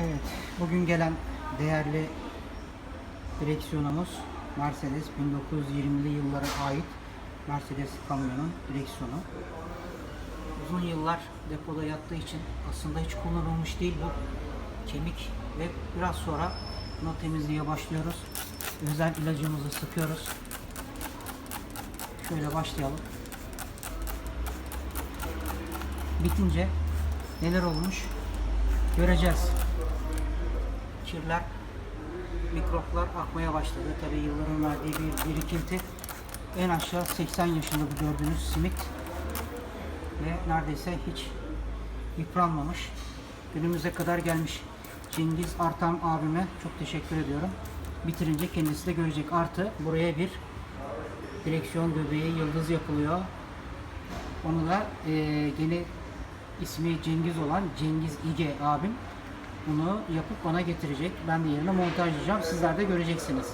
Evet, bugün gelen değerli direksiyonumuz Mercedes 1920'li yıllara ait Mercedes kamyonun direksiyonu. Uzun yıllar depoda yattığı için aslında hiç kullanılmış değil bu kemik ve biraz sonra bunu temizliğe başlıyoruz. Özel ilacımızı sıkıyoruz. Şöyle başlayalım. Bitince neler olmuş göreceğiz kirler, mikroplar akmaya başladı. Tabii yılların verdiği bir birikinti. En aşağı 80 yaşında bu gördüğünüz simit ve neredeyse hiç yıpranmamış. Günümüze kadar gelmiş. Cengiz Artan abime çok teşekkür ediyorum. Bitirince kendisi de görecek. Artı buraya bir direksiyon göbeği yıldız yapılıyor. Onu da eee yeni ismi Cengiz olan Cengiz İge abim bunu yapıp bana getirecek. Ben de yerine montajlayacağım. Sizler de göreceksiniz.